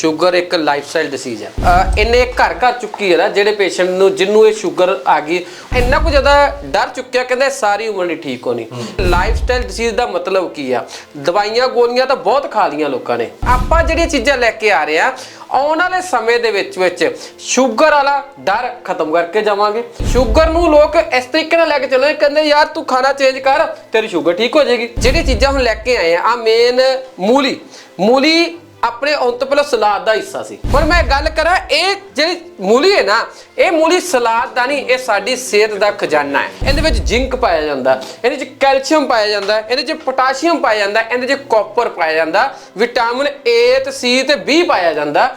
Sugar ਇੱਕ lifestyle disease ਹੈ ਇਹਨੇ ਘਰ ਘਰ ਚੁੱਕੀ ਹੈ ਨਾ ਜਿਹੜੇ ਪੇਸ਼ੈਂਟ ਨੂੰ ਜਿੰਨੂੰ ਇਹ ਸ਼ੂਗਰ ਆ ਗਈ ਇੰਨਾ ਕੁ ਜ਼ਿਆਦਾ ਡਰ ਚੁੱਕਿਆ ਕਹਿੰਦੇ ਸਾਰੀ ਉਮਰ ਨਹੀਂ ਠੀਕ ਹੋਣੀ। ਲਾਈਫ ਸਟਾਈਲ ਡਿਸੀਜ਼ ਦਾ ਮਤਲਬ ਕੀ ਆ? ਦਵਾਈਆਂ ਗੋਲੀਆਂ ਤਾਂ ਬਹੁਤ ਖਾ ਲੀਆਂ ਲੋਕਾਂ ਨੇ। ਆਪਾਂ ਜਿਹੜੀਆਂ ਚੀਜ਼ਾਂ ਲੈ ਕੇ ਆ ਰਹੇ ਆ ਆਉਣ ਵਾਲੇ ਸਮੇਂ ਦੇ ਵਿੱਚ ਵਿੱਚ ਸ਼ੂਗਰ ਵਾਲਾ ਡਰ ਖਤਮ ਕਰਕੇ ਜਾਵਾਂਗੇ। ਸ਼ੂਗਰ ਨੂੰ ਲੋਕ ਇਸ ਤਰੀਕੇ ਨਾਲ ਲੈ ਕੇ ਚੱਲਦੇ ਕਹਿੰਦੇ ਯਾਰ ਤੂੰ ਖਾਣਾ ਚੇਂਜ ਕਰ ਤੇਰੀ ਸ਼ੂਗਰ ਠੀਕ ਹੋ ਜਾਏਗੀ। ਜਿਹੜੀ ਚੀਜ਼ਾਂ ਹੁਣ ਲੈ ਕੇ ਆਏ ਆ ਆ ਮੇਨ ਮੂਲੀ। ਮੂਲੀ ਆਪਣੇ ਆਉਣ ਤੋਂ ਪਹਿਲਾਂ ਸਲਾਦ ਦਾ ਹਿੱਸਾ ਸੀ। ਪਰ ਮੈਂ ਗੱਲ ਕਰਾਂ, ਇਹ ਜਿਹੜੀ ਮੂਲੀ ਹੈ ਨਾ, ਇਹ ਮੂਲੀ ਸਲਾਦ ਦਾ ਨਹੀਂ, ਇਹ ਸਾਡੀ ਸਿਹਤ ਦਾ ਖਜ਼ਾਨਾ ਹੈ। ਇਹਦੇ ਵਿੱਚ ਜ਼ਿੰਕ ਪਾਇਆ ਜਾਂਦਾ, ਇਹਦੇ ਵਿੱਚ ਕੈਲਸ਼ੀਅਮ ਪਾਇਆ ਜਾਂਦਾ, ਇਹਦੇ ਵਿੱਚ ਪੋਟਾਸ਼ੀਅਮ ਪਾਇਆ ਜਾਂਦਾ, ਇਹਦੇ ਵਿੱਚ ਕਾਪਰ ਪਾਇਆ ਜਾਂਦਾ, ਵਿਟਾਮਿਨ A ਤੇ C ਤੇ B ਪਾਇਆ ਜਾਂਦਾ।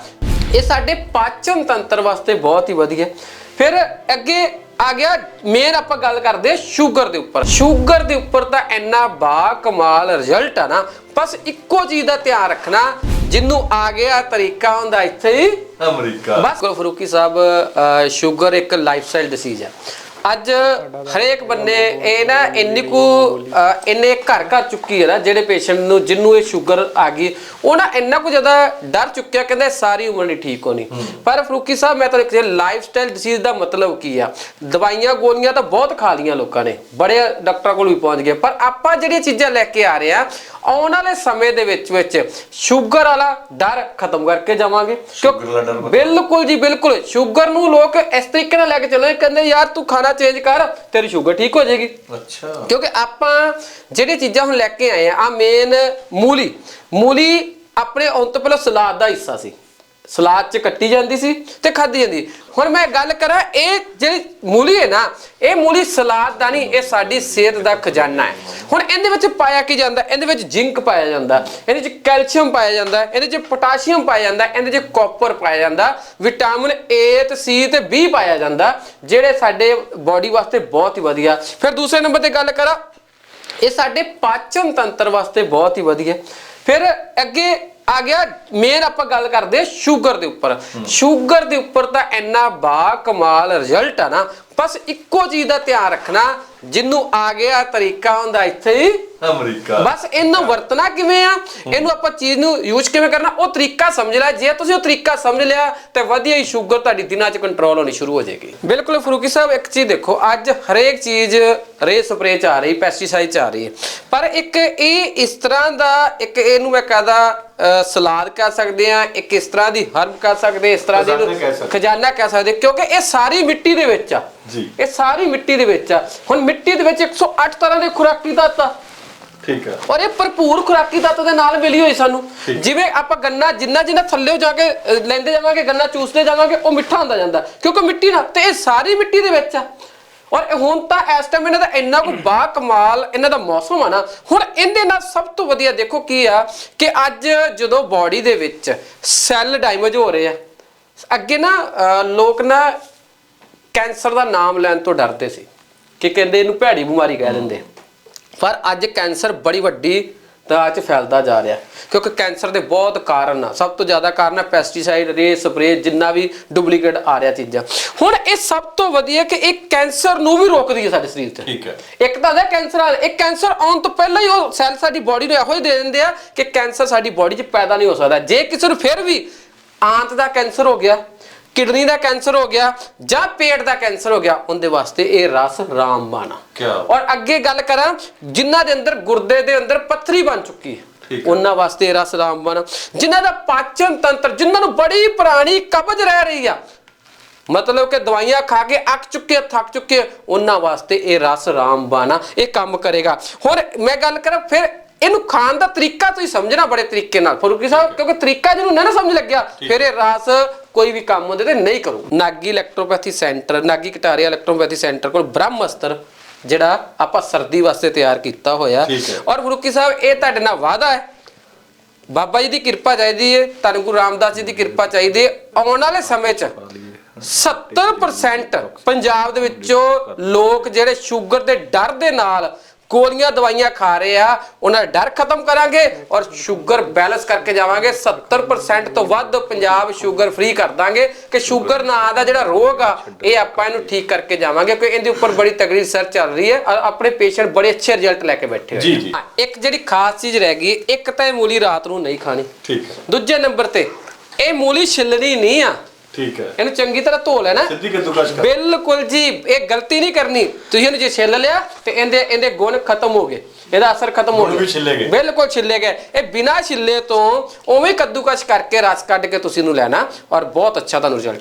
ਇਹ ਸਾਡੇ ਪਾਚਨ ਤੰਤਰ ਵਾਸਤੇ ਬਹੁਤ ਹੀ ਵਧੀਆ। ਫਿਰ ਅੱਗੇ ਆ ਗਿਆ ਮੇਨ ਆਪਾਂ ਗੱਲ ਕਰਦੇ ਸ਼ੂਗਰ ਦੇ ਉੱਪਰ। ਸ਼ੂਗਰ ਦੇ ਉੱਪਰ ਤਾਂ ਇੰਨਾ ਬਾ ਕਮਾਲ ਰਿਜ਼ਲਟ ਆ ਨਾ, ਬਸ ਇੱਕੋ ਚੀਜ਼ ਦਾ ਧਿਆਨ ਰੱਖਣਾ ਜਿੰਨੂੰ ਆ ਗਿਆ ਤਰੀਕਾ ਹੁੰਦਾ ਇੱਥੇ ਹੀ ਅਮਰੀਕਾ। ਬਸ। ਗੁਰੂ ਫਰੂਕੀ ਸਾਹਿਬ ਸ਼ੂਗਰ ਇੱਕ ਲਾਈਫ ਸਟਾਈਲ ਡਿਸੀਜ਼ ਹੈ। ਅੱਜ ਹਰੇਕ ਬੰਨੇ ਇਹ ਨਾ ਇੰਨੀ ਕੁ ਇੰਨੇ ਘਰ ਘਰ ਚੁੱਕੀ ਹੈ ਨਾ ਜਿਹੜੇ ਪੇਸ਼ੈਂਟ ਨੂੰ ਜਿੰਨੂੰ ਇਹ ਸ਼ੂਗਰ ਆ ਗਈ ਉਹ ਨਾ ਇੰਨਾ ਕੁ ਜ਼ਿਆਦਾ ਡਰ ਚੁੱਕਿਆ ਕਹਿੰਦੇ ਸਾਰੀ ਉਮਰ ਨਹੀਂ ਠੀਕ ਹੋਣੀ। ਪਰ ਫਰੂਕੀ ਸਾਹਿਬ ਮੈਂ ਤਾਂ ਇੱਕ ਲਾਈਫ ਸਟਾਈਲ ਡਿਸੀਜ਼ ਦਾ ਮਤਲਬ ਕੀ ਆ? ਦਵਾਈਆਂ ਗੋਲੀਆਂ ਤਾਂ ਬਹੁਤ ਖਾ ਲੀਆਂ ਲੋਕਾਂ ਨੇ ਬੜੇ ਡਾਕਟਰਾਂ ਕੋਲ ਵੀ ਪਹੁੰਚ ਗਏ। ਪਰ ਆਪਾਂ ਜਿਹੜੀਆਂ ਚੀਜ਼ਾਂ ਲੈ ਕੇ ਆ ਰਹੇ ਆ ਆਉਣ ਵਾਲੇ ਸਮੇਂ ਦੇ ਵਿੱਚ ਵਿੱਚ ਸ਼ੂਗਰ ਵਾਲਾ ਡਰ ਖਤਮ ਕਰਕੇ ਜਾਵਾਂਗੇ। ਖਤਮ। ਬਿਲਕੁਲ ਜੀ ਬਿਲਕੁਲ ਸ਼ੂਗਰ ਨੂੰ ਲੋਕ ਇਸ ਤਰੀਕੇ ਨਾਲ ਲੈ ਕੇ ਚੱਲਦੇ ਕਹਿੰਦੇ ਯਾਰ ਤੂੰ ਖਾਣਾ ਚੇਂਜ ਕਰ ਤੇਰੀ ਸ਼ੂਗਰ ਠੀਕ ਹੋ ਜਾਏਗੀ। ਅੱਛਾ। ਕਿਉਂਕਿ ਆਪਾਂ ਜਿਹੜੀ ਚੀਜ਼ਾਂ ਹੁਣ ਲੈ ਕੇ ਆਏ ਆ ਆ ਮੇਨ ਮੂਲੀ। ਮੂਲੀ ਆਪਣੇ ਆਉਣ ਤੋਂ ਪਹਿਲਾਂ ਸਲਾਦ ਦਾ ਹਿੱਸਾ ਸੀ। ਸਲਾਦ 'ਚ ਕੱਟੀ ਜਾਂਦੀ ਸੀ ਤੇ ਖਾਧੀ ਜਾਂਦੀ। ਹੁਣ ਮੈਂ ਗੱਲ ਕਰਾਂ, ਇਹ ਜਿਹੜੀ ਮੂਲੀ ਹੈ ਨਾ, ਇਹ ਮੂਲੀ ਸਲਾਦ ਦਾ ਨਹੀਂ, ਇਹ ਸਾਡੀ ਸਿਹਤ ਦਾ ਖਜ਼ਾਨਾ ਹੈ। ਹੁਣ ਇਹਦੇ ਵਿੱਚ ਪਾਇਆ ਕੀ ਜਾਂਦਾ? ਇਹਦੇ ਵਿੱਚ ਜ਼ਿੰਕ ਪਾਇਆ ਜਾਂਦਾ। ਇਹਦੇ ਵਿੱਚ ਕੈਲਸ਼ੀਅਮ ਪਾਇਆ ਜਾਂਦਾ। ਇਹਦੇ ਵਿੱਚ ਪੋਟਾਸ਼ੀਅਮ ਪਾਇਆ ਜਾਂਦਾ। ਇਹਦੇ ਵਿੱਚ ਕਾਪਰ ਪਾਇਆ ਜਾਂਦਾ। ਵਿਟਾਮਿਨ A ਤੇ C ਤੇ B ਪਾਇਆ ਜਾਂਦਾ, ਜਿਹੜੇ ਸਾਡੇ ਬਾਡੀ ਵਾਸਤੇ ਬਹੁਤ ਹੀ ਵਧੀਆ। ਫਿਰ ਦੂਸਰੇ ਨੰਬਰ ਤੇ ਗੱਲ ਕਰਾਂ। ਇਹ ਸਾਡੇ ਪਾਚਨ ਤੰਤਰ ਵਾਸਤੇ ਬਹੁਤ ਹੀ ਵਧੀਆ। ਫਿਰ ਅੱਗੇ ਆ ਗਿਆ ਮੇਨ ਆਪਾਂ ਗੱਲ ਕਰਦੇ ਸ਼ੂਗਰ ਦੇ ਉੱਪਰ। ਸ਼ੂਗਰ ਦੇ ਉੱਪਰ ਤਾਂ ਇੰਨਾ ਬਾ ਕਮਾਲ ਰਿਜ਼ਲਟ ਆ ਨਾ ਬਸ ਇੱਕੋ ਚੀਜ਼ ਦਾ ਧਿਆਨ ਰੱਖਣਾ ਜਿੰਨੂੰ ਆ ਗਿਆ ਤਰੀਕਾ ਹੁੰਦਾ ਇੱਥੇ ਹੀ। ਅਮਰੀਕਾ। ਬਸ ਇਹਨੂੰ ਵਰਤਣਾ ਕਿਵੇਂ ਆ? ਇਹਨੂੰ ਆਪਾਂ ਚੀਜ਼ ਨੂੰ ਯੂਜ਼ ਕਿਵੇਂ ਕਰਨਾ? ਉਹ ਤਰੀਕਾ ਸਮਝ ਲੈ। ਜੇ ਤੁਸੀਂ ਉਹ ਤਰੀਕਾ ਸਮਝ ਲਿਆ ਤੇ ਵਧੀਆ ਹੀ ਸ਼ੂਗਰ ਤੁਹਾਡੀ ਦਿਨਾਂ 'ਚ ਕੰਟਰੋਲ ਹੋਣੀ ਸ਼ੁਰੂ ਹੋ ਜਾਏਗੀ। ਬਿਲਕੁਲ ਫਰੂਕੀ ਸਾਹਿਬ ਇੱਕ ਚੀਜ਼ ਦੇਖੋ ਅੱਜ ਹਰੇਕ ਚੀਜ਼ ਰੇ ਸਪਰੇ ਚ ਆ ਰਹੀ ਪੈਸਟੀਸਾਈਡ ਚ ਆ ਰਹੀ ਹੈ। ਪਰ ਇੱਕ ਇਹ ਇਸ ਤਰ੍ਹਾਂ ਦਾ ਇੱਕ ਇਹਨੂੰ ਮੈਂ ਕਹਦਾ ਸਲਾਦ ਕਹਿ ਸਕਦੇ ਆ ਇੱਕ ਇਸ ਤਰ੍ਹਾਂ ਦੀ ਹਰਬ ਕਹਿ ਸਕਦੇ ਇਸ ਤਰ੍ਹਾਂ ਦੀ ਖਜ਼ਾਨਾ ਕਹਿ ਸਕਦੇ। ਕਿਉਂਕਿ ਇਹ ਸਾਰੀ ਮਿੱਟੀ ਦੇ ਵਿੱਚ ਆ। ਜੀ। ਇਹ ਸਾਰੀ ਮਿੱਟੀ ਦੇ ਵਿੱਚ ਆ। ਹੁਣ ਮਿੱਟੀ ਦੇ ਵਿੱਚ 108 ਤਰ੍ਹਾਂ ਦੇ ਖੁਰਾਕੀ ਤੱਤ ਆ। ਠੀਕ ਹੈ। ਔਰ ਇਹ ਭਰਪੂਰ ਖੁਰਾਕੀ ਤੱਤ ਦੇ ਨਾਲ ਮਿਲੀ ਹੋਈ ਸਾਨੂੰ। ਜਿਵੇਂ ਆਪਾਂ ਗੰਨਾ ਜਿੰਨਾ ਜਿੰਨਾ ਥੱਲੇ ਜਾ ਕੇ ਲੈਂਦੇ ਜਾਵਾਂਗੇ ਗੰਨਾ ਚੂਸਦੇ ਜਾਵਾਂਗੇ ਉਹ ਮਿੱਠਾ ਹੁੰਦਾ ਜਾਂਦਾ। ਕਿਉਂਕਿ ਮਿੱਟੀ ਨਾ ਤੇ ਇਹ ਸਾਰੀ ਮਿੱਟੀ ਦੇ ਵਿੱਚ ਆ। ਔਰ ਹੁਣ ਤਾਂ ਇਸ ਟਾਈਮ ਇਹਨਾਂ ਦਾ ਇੰਨਾ ਕੋ ਬਾ ਕਮਾਲ ਇਹਨਾਂ ਦਾ ਮੌਸਮ ਆ ਨਾ ਹੁਣ ਇਹਦੇ ਨਾਲ ਸਭ ਤੋਂ ਵਧੀਆ ਦੇਖੋ ਕੀ ਆ ਕਿ ਅੱਜ ਜਦੋਂ ਬਾਡੀ ਦੇ ਵਿੱਚ ਸੈੱਲ ਡੈਮੇਜ ਹੋ ਰਹੇ ਆ ਅੱਗੇ ਨਾ ਲੋਕ ਨਾ ਕੈਂਸਰ ਦਾ ਨਾਮ ਲੈਣ ਤੋਂ ਡਰਦੇ ਸੀ ਕਿ ਕਹਿੰਦੇ ਇਹਨੂੰ ਭੈੜੀ ਬਿਮਾਰੀ ਕਹਿ ਦਿੰਦੇ। ਪਰ ਅੱਜ ਕੈਂਸਰ ਬੜੀ ਵੱਡੀ ਤਾਂ ਚ ਫੈਲਦਾ ਜਾ ਰਿਹਾ। ਕਿਉਂਕਿ ਕੈਂਸਰ ਦੇ ਬਹੁਤ ਕਾਰਨ ਆ। ਸਭ ਤੋਂ ਜ਼ਿਆਦਾ ਕਾਰਨ ਹੈ ਪੈਸਟੀਸਾਈਡ ਰੇ ਸਪਰੇ ਜਿੰਨਾ ਵੀ ਡੁਪਲੀਕੇਟ ਆ ਰਿਹਾ ਚੀਜ਼ਾਂ। ਹੁਣ ਇਹ ਸਭ ਤੋਂ ਵਧੀਆ ਕਿ ਇਹ ਕੈਂਸਰ ਨੂੰ ਵੀ ਰੋਕਦੀ ਹੈ ਸਾਡੇ ਸਰੀਰ 'ਚ। ਠੀਕ ਹੈ। ਇੱਕ ਤਾਂ ਹੈ ਕੈਂਸਰ ਆ। ਇੱਕ ਕੈਂਸਰ ਆਉਣ ਤੋਂ ਪਹਿਲਾਂ ਹੀ ਉਹ ਸੈੱਲ ਸਾਡੀ ਬਾਡੀ ਨੂੰ ਇਹੋ ਹੀ ਦੇ ਦਿੰਦੇ ਆ ਕਿ ਕੈਂਸਰ ਸਾਡੀ ਬਾਡੀ 'ਚ ਪੈਦਾ ਨਹੀਂ ਹੋ ਸਕਦਾ। ਜੇ ਕਿਸੇ ਨੂੰ ਫਿਰ ਵੀ ਆਂਤ ਦਾ ਕੈਂਸਰ ਹੋ ਗਿਆ ਕਿਡਨੀ ਦਾ ਕੈਂਸਰ ਹੋ ਗਿਆ ਜਾਂ ਪੇਟ ਦਾ ਕੈਂਸਰ ਹੋ ਗਿਆ ਉਹਦੇ ਵਾਸਤੇ ਇਹ ਰਸ ਰਾਮਬਾਣ ਕਿਆ? ਔਰ ਅੱਗੇ ਗੱਲ ਕਰਾਂ ਜਿਨ੍ਹਾਂ ਦੇ ਅੰਦਰ ਗੁਰਦੇ ਦੇ ਅੰਦਰ ਪੱਥਰੀ ਬਣ ਚੁੱਕੀ ਹੈ। ਉਹਨਾਂ ਵਾਸਤੇ ਇਹ ਰਸ ਰਾਮਬਾਣ। ਜਿਨ੍ਹਾਂ ਦਾ ਪਾਚਨ ਤੰਤਰ ਜਿਨ੍ਹਾਂ ਨੂੰ ਬੜੀ ਪੁਰਾਣੀ ਕਬਜ਼ ਰਹਿ ਰਹੀ ਆ ਮਤਲਬ ਕਿ ਦਵਾਈਆਂ ਖਾ ਕੇ ਅੱਕ ਚੁੱਕੇ ਥੱਕ ਚੁੱਕੇ ਉਹਨਾਂ ਵਾਸਤੇ ਇਹ ਰਸ ਰਾਮਬਾਣ ਇਹ ਕੰਮ ਕਰੇਗਾ ਹੁਣ ਮੈਂ ਗੱਲ ਕਰਾਂ ਫਿਰ ਇਹਨੂੰ ਖਾਣ ਦਾ ਤਰੀਕਾ ਤੁਸੀਂ ਸਮਝਣਾ ਬੜੇ ਤਰੀਕੇ ਨਾਲ ਫਰੂਕੀ ਸਾਹਿਬ ਕਿਉਂਕਿ ਤਰੀਕਾ ਜਿਹਨੂੰ ਨਾ ਸਮਝ ਲੱਗਿਆ ਫਿਰ ਇਹ ਰਸ ਕੋਈ ਵੀ ਕੰਮ ਹੁੰਦੇ ਤੇ ਨਹੀਂ ਕਰੂ। Nagi electropathy centre Nagi Kataria electropathy centre ਕੋਲ ਬ੍ਰਹਮ ਅਸਤਰ ਜਿਹੜਾ ਆਪਾਂ ਸਰਦੀ ਵਾਸਤੇ ਤਿਆਰ ਕੀਤਾ ਹੋਇਆ। ਔਰ ਫਰੂਕੀ ਸਾਹਿਬ ਇਹ ਤੁਹਾਡੇ ਨਾਲ ਵਾਅਦਾ ਹੈ। ਬਾਬਾ ਜੀ ਦੀ ਕਿਰਪਾ ਚਾਹੀਦੀ ਹੈ ਧੰਨ ਗੁਰੂ ਰਾਮਦਾਸ ਜੀ ਦੀ ਕਿਰਪਾ ਚਾਹੀਦੀ ਹੈ ਆਉਣ ਵਾਲੇ ਸਮੇਂ 'ਚ 70% ਪੰਜਾਬ ਦੇ ਵਿੱਚੋਂ ਲੋਕ ਜਿਹੜੇ ਸ਼ੂਗਰ ਦੇ ਡਰ ਦੇ ਨਾਲ ਗੋਲੀਆਂ ਦਵਾਈਆਂ ਖਾ ਰਹੇ ਆ ਉਹਨਾਂ ਦਾ ਡਰ ਖਤਮ ਕਰਾਂਗੇ ਔਰ ਸ਼ੂਗਰ ਬੈਲੈਂਸ ਕਰਕੇ ਜਾਵਾਂਗੇ। 70% ਤੋਂ ਵੱਧ ਪੰਜਾਬ ਸ਼ੂਗਰ ਫ੍ਰੀ ਕਰ ਦਾਂਗੇ ਕਿ ਸ਼ੂਗਰ ਨਾਂ ਦਾ ਜਿਹੜਾ ਰੋਗ ਆ ਇਹ ਆਪਾਂ ਇਹਨੂੰ ਠੀਕ ਕਰਕੇ ਜਾਵਾਂਗੇ ਕਿਉਂਕਿ ਇਹਦੇ ਉੱਪਰ ਬੜੀ ਤਗੜੀ ਰਿਸਰਚ ਚੱਲ ਰਹੀ ਹੈ। ਔਰ ਆਪਣੇ ਪੇਸ਼ੈਂਟ ਬੜੇ ਅੱਛੇ ਰਿਜ਼ਲਟ ਲੈ ਕੇ ਬੈਠੇ ਹੋਏ ਇੱਕ ਜਿਹੜੀ ਖਾਸ ਚੀਜ਼ ਰਹਿ ਗਈ ਇੱਕ ਤਾਂ ਇਹ ਮੂਲੀ ਰਾਤ ਨੂੰ ਨਹੀਂ ਖਾਣੀ। ਠੀਕ ਦੂਜੇ ਨੰਬਰ ਤੇ ਇਹ ਮੂਲੀ ਛਿੱਲਣੀ ਨਹੀਂ ਆ। ਠੀਕ ਹੈ। ਇਹਨੂੰ ਚੰਗੀ ਤਰ੍ਹਾਂ ਧੋ ਲੈਣਾ ਸਿੱਧੀ ਕੱਦੂਕਸ਼ ਕਰ। ਬਿਲਕੁਲ ਜੀ ਇਹ ਗਲਤੀ ਨਹੀਂ ਕਰਨੀ। ਤੁਸੀਂ ਇਹਨੂੰ ਜੇ ਛਿੱਲ ਲਿਆ ਤੇ ਇਹਦੇ ਇਹਦੇ ਗੁਣ ਖਤਮ ਹੋ ਗਏ। ਇਹਦਾ ਅਸਰ ਖਤਮ ਹੋ ਛਿੱਲੇ ਗਏ। ਬਿਲਕੁਲ ਛਿੱਲੇ ਗਏ। ਇਹ ਬਿਨਾ ਛਿੱਲੇ ਤੋਂ ਉਵੇਂ ਕੱਦੂਕਸ਼ ਕਰਕੇ ਰਸ ਕੱਢ ਕੇ ਤੁਸੀਂ ਇਹਨੂੰ ਲੈਣਾ ਔਰ ਬਹੁਤ ਅੱਛਾ ਤੁਹਾਨੂੰ ਰਿਜ਼ਲਟ